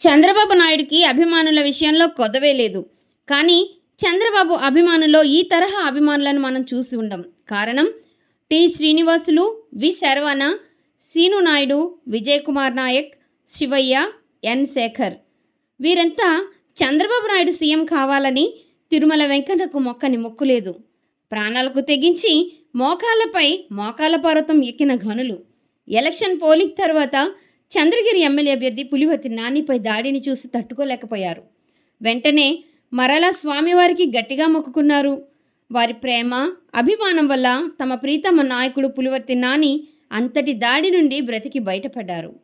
చంద్రబాబు నాయుడుకి అభిమానుల విషయంలో కొదవే లేదు. కానీ చంద్రబాబు అభిమానుల్లో ఈ తరహా అభిమానులను మనం చూసి ఉండం. కారణం? T. Srinivasulu V. Saravana Seenu Naidu Vijay Kumar Nayak Shivayya N. Shekhar. వీరంతా చంద్రబాబు నాయుడు సీఎం కావాలని తిరుమల వెంకన్నకు మొక్కని మొక్కులేదు. ప్రాణాలకు తెగించి మోకాళ్ళపై మోకాళ్ళ పర్వతం ఎక్కిన ఘనులు. ఎలక్షన్ పోలింగ్ తర్వాత చంద్రగిరి ఎమ్మెల్యే అభ్యర్థి పులివర్తి నానిపై దాడిని చూసి తట్టుకోలేకపోయారు. వెంటనే మరలా స్వామివారికి గట్టిగా మొక్కుకున్నారు. వారి ప్రేమ అభిమానం వల్ల తమ ప్రీతమ నాయకుడు పులివర్తి నాని అంతటి దాడి నుండి బ్రతికి బయటపడ్డారు.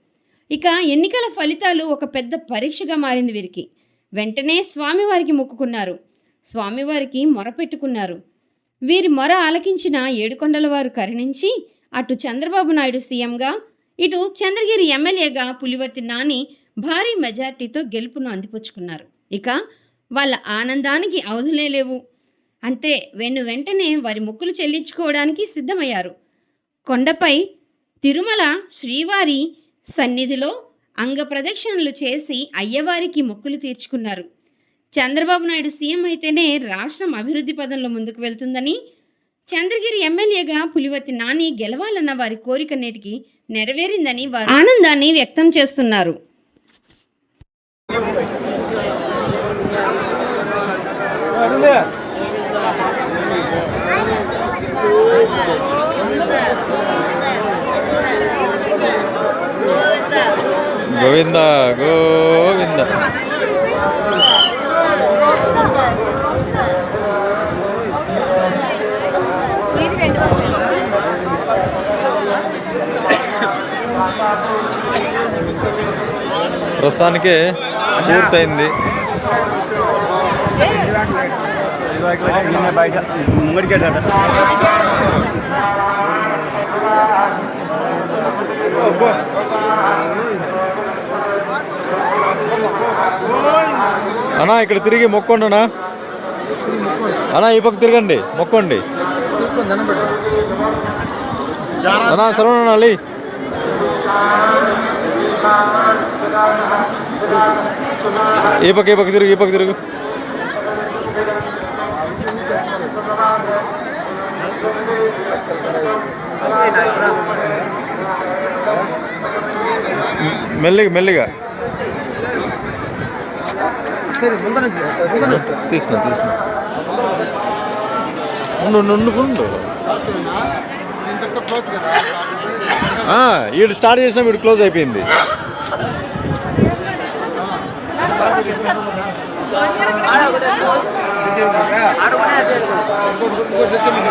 ఇక ఎన్నికల ఫలితాలు ఒక పెద్ద పరీక్షగా మారింది వీరికి. వెంటనే స్వామివారికి మొక్కుకున్నారు. స్వామివారికి మొరపెట్టుకున్నారు. వీరి మొర ఆలకించిన ఏడుకొండల వారు కరుణించి అటు చంద్రబాబు నాయుడు సీఎంగా ఇటు చంద్రగిరి ఎమ్మెల్యేగా పులివర్తి నాని భారీ మెజార్టీతో గెలుపును అందిపుచ్చుకున్నారు. ఇక వాళ్ళ ఆనందానికి అవధులే లేవు. అంతే వెను వెంటనే వారి మొక్కులు చెల్లించుకోవడానికి సిద్ధమయ్యారు. కొండపై తిరుమల శ్రీవారి సన్నిధిలో అంగ ప్రదక్షిణలు చేసి అయ్యవారికి మొక్కులు తీర్చుకున్నారు. చంద్రబాబు నాయుడు సీఎం అయితేనే రాష్ట్రం అభివృద్ధి పదంలో ముందుకు వెళ్తుందని చంద్రగిరి ఎమ్మెల్యేగా పులివర్తి నాని గెలవాలన్న వారి కోరిక నేటికి నెరవేరిందని వారు ఆనందాన్ని వ్యక్తం చేస్తున్నారు. గోవింద గోవింద ప్రస్తుతానికి పూర్తయింది. బయట అన్నా ఇక్కడ తిరిగి మొక్కండునా అన్నా. ఈ పక్క తిరగండి మొక్కండి. అన్నా సరవణ అలీ ఏ పక్క ఏ పక్క తిరుగు ఏ పక్క తిరుగు. మెల్లిగా మెల్లిగా. సరే ముందర తీసిన తీసిన ఉండు ఉండు, ఉండు. వీడు స్టార్ట్ చేసినా వీడు క్లోజ్ అయిపోయింది. ఇంకోటి తెచ్చామండి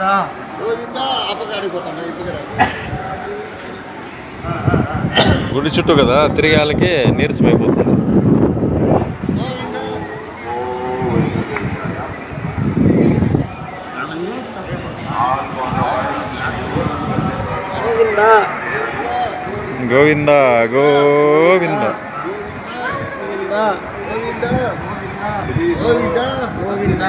గోవింద? గుడి చుట్టూ కదా తిరిగాలకి నీరసమైపోతుంది గోవింద? గోవింద. గోవింద. గోవింద?